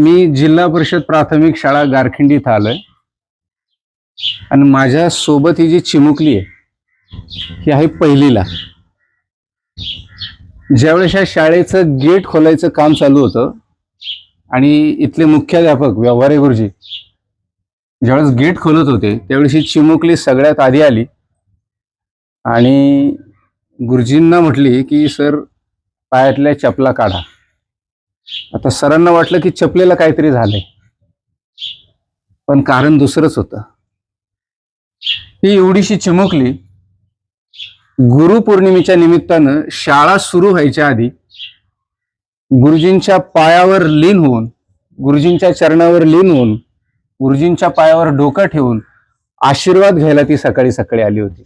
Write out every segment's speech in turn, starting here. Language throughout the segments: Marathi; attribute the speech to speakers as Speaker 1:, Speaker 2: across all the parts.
Speaker 1: मी जिल्हा परिषद प्राथमिक शाळा गारखिंडी इथं आलोय. आणि माझ्या सोबत ही जी चिमुकली आहे ही आहे पहिलीला. ज्यावेळेस या शाळेचं गेट खोलायचं काम चालू होतं आणि इथले मुख्याध्यापक व्यवहारे गुरुजी ज्यावेळेस गेट खोलत होते त्यावेळेस ही चिमुकली सगळ्यात आधी आली. आणि गुरुजींना म्हटली की सर पायातल्या चपला काढा. आता सरांना वाटलं की चपलेला काहीतरी झालंय. पण कारण दुसरंच होतं. ही एवढीशी चिमुकली गुरुपौर्णिमेच्या निमित्तानं शाळा सुरू व्हायच्या आधी गुरुजींच्या पायावर लीन होऊन गुरुजींच्या चरणावर लीन होऊन गुरुजींच्या पायावर डोकं ठेवून आशीर्वाद घ्यायला ती सकाळी सकाळी आली होती.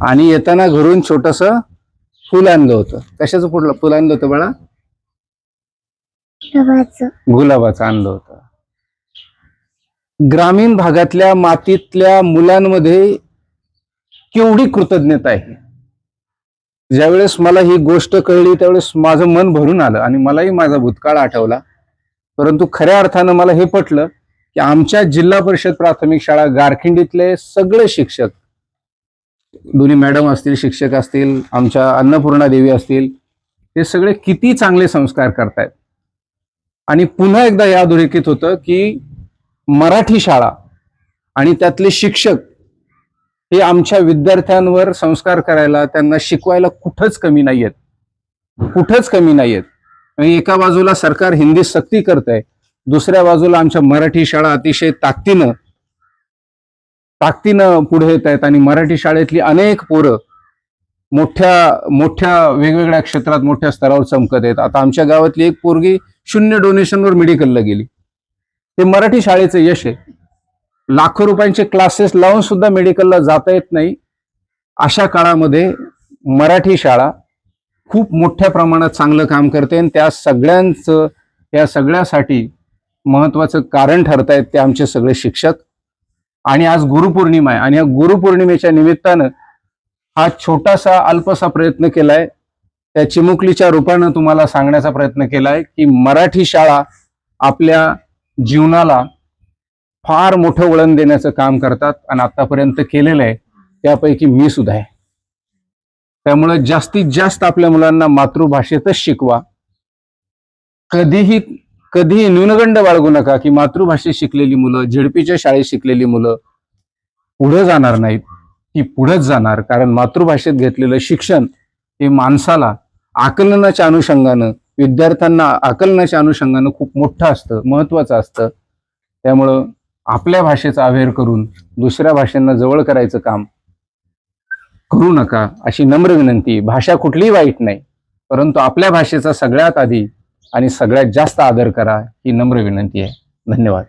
Speaker 1: आणि येताना घरून छोटस फुल आणलं होतं. कशाचं फुल फुल आणलं होतं बाळा? गुलाबाचं. आणलं होतं. ग्रामीण भागातल्या मातीतल्या मुलांमध्ये केवढी कृतज्ञता आहे? ज्यावेळेस मला ही गोष्ट कळली त्यावेळेस माझं मन भरून आलं आणि मलाही माझा भूतकाळ आठवला. परंतु खऱ्या अर्थानं मला हे पटलं की आमच्या जिल्हा परिषद प्राथमिक शाळा गारखिंडीतले सगळे शिक्षक दोन्ही मॅडम असतील शिक्षक असतील आमच्या अन्नपूर्णा देवी असतील हे सगळे किती चांगले संस्कार करतायत. आणि पुन्हा एकदा या अधोरेखित होतं की मराठी शाळा आणि त्यातले शिक्षक हे आमच्या विद्यार्थ्यांवर संस्कार करायला त्यांना शिकवायला कुठंच कमी नाही आहेत कुठंच कमी नाही आहेत आणि एका बाजूला सरकार हिंदी सक्ती करत आहे दुसऱ्या बाजूला आमच्या मराठी शाळा अतिशय ताकदीनं ताकदीनं पुढे येत आहेत आणि मराठी शाळेतली अनेक पोरं मोठ्या मोठ्या वेगवेगळ्या क्षेत्रात मोठ्या स्तरावर चमकत आहेत. आता आमच्या गावातली एक पोरगी शून्य डोनेशनवर मेडिकलला गेली. ते मराठी शाळेचं यश आहे. लाखो रुपयांचे क्लासेस लावून सुद्धा मेडिकलला जाता येत नाही. अशा काळामध्ये मराठी शाळा खूप मोठ्या प्रमाणात चांगलं काम करते आणि त्या सगळ्यांचं या सगळ्यासाठी महत्वाचं कारण ठरतायत ते आमचे सगळे शिक्षक. आणि आज गुरुपौर्णिमा आहे. आणि या गुरुपौर्णिमेच्या निमित्तानं हा छोटासा अल्पसा प्रयत्न केलाय. त्या चिमुकलीच्या रूपानं तुम्हाला सांगण्याचा प्रयत्न केलाय की मराठी शाळा आपल्या जीवनाला फार मोठं वळण देण्याचं काम करतात आणि आतापर्यंत केलेलं आहे. त्यापैकी मी सुद्धा आहे. त्यामुळे जास्तीत जास्त आपल्या मुलांना मातृभाषेतच शिकवा. कधीही कधीही न्यूनगंड बाळगू नका की मातृभाषेत शिकलेली मुलं झेडपीच्या शाळेत शिकलेली मुलं पुढं जाणार नाहीत. ती पुढंच जाणार. कारण मातृभाषेत घेतलेलं शिक्षण हे माणसाला आकलनाच्या अनुषंगानं विद्यार्थ्यांना आकलनाच्या अनुषंगानं खूप मोठं असतं महत्वाचं असतं. त्यामुळं आपल्या भाषेचा अवेअर करून दुसऱ्या भाषांना जवळ करायचं काम करू नका अशी नम्र विनंती. भाषा कुठलीही वाईट नाही परंतु आपल्या भाषेचा सगळ्यात आधी आणि सगळ्यात जास्त आदर करा ही नम्र विनंती आहे. धन्यवाद.